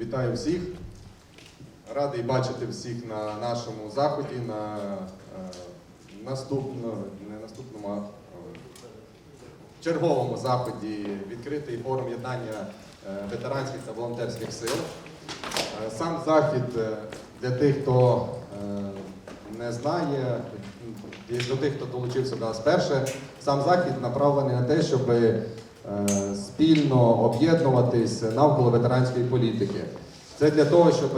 Вітаю всіх. Радий бачити всіх на нашому заході, на е, наступно, не наступному, а е, черговому заході відкритий форум єднання е, ветеранських та волонтерських сил. Сам захід для тих, хто не знає, до тих, хто долучився до нас перше, сам захід направлений на те, щоб спільно об'єднуватись навколо ветеранської політики. Це для того, щоб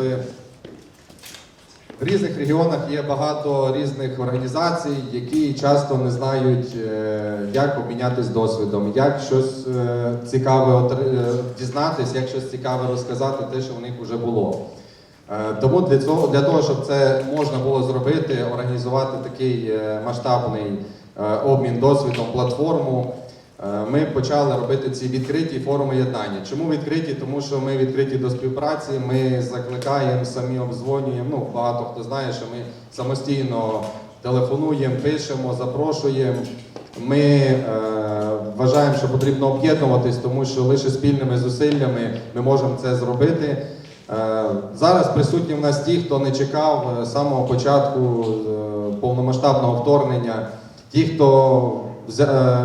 в різних регіонах є багато різних організацій, які часто не знають, е, як обмінятися досвідом, як щось е, цікаве е, дізнатись, як щось цікаве розказати, те, що в них вже було. Е, Тому для цього, для того, щоб це можна було зробити, організувати такий е, масштабний е, обмін досвідом, платформу, е, ми почали робити ці відкриті форуми єднання. Чому відкриті? Тому що ми відкриті до співпраці, ми закликаємо, самі обдзвонюємо. Ну, багато хто знає, що ми самостійно телефонуємо, пишемо, запрошуємо. Ми е, вважаємо, що потрібно об'єднуватись, тому що лише спільними зусиллями ми можемо це зробити. Е, Зараз присутні в нас ті, хто не чекав е, з самого початку е, повномасштабного вторгнення, ті, хто е,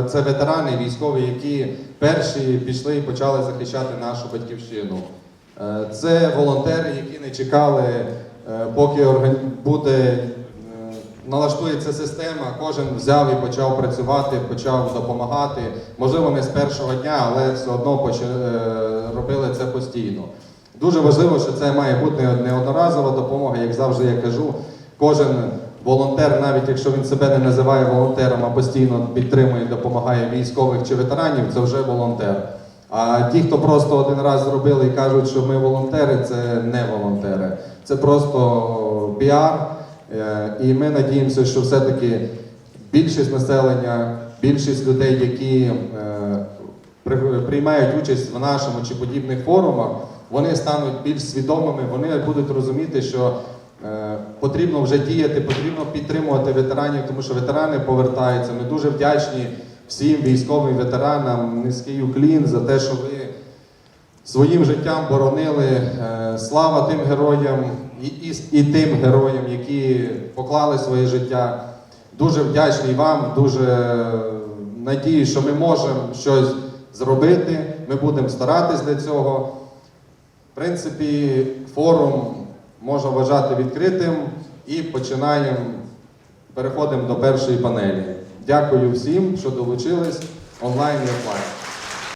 це ветерани військові, які перші пішли і почали захищати нашу батьківщину. Е, Це волонтери, які не чекали, е, поки буде е, налаштується система, кожен взяв і почав працювати, почав допомагати. Можливо, не з першого дня, але все одно е, робили це постійно. Дуже важливо, що це має бути не одноразова допомога, як завжди я кажу. Кожен волонтер, навіть якщо він себе не називає волонтером, а постійно підтримує, допомагає військових чи ветеранів, це вже волонтер. А ті, хто просто один раз зробили і кажуть, що ми волонтери, це не волонтери. Це просто піар. Е, І ми надіємося, що все-таки більшість населення, більшість людей, які е, приймають участь в нашому чи подібних форумах, вони стануть більш свідомими, вони будуть розуміти, що потрібно вже діяти, потрібно підтримувати ветеранів, тому що ветерани повертаються. Ми дуже вдячні всім військовим ветеранам, низький уклін за те, що ви своїм життям боронили. Е, Слава тим героям і, і, і тим героям, які поклали своє життя. Дуже вдячний вам, дуже надію, що ми можемо щось зробити. Ми будемо старатись для цього. В принципі, форум можна вважати відкритим і починаємо, переходимо до першої панелі. Дякую всім, що долучились онлайн і офлайн.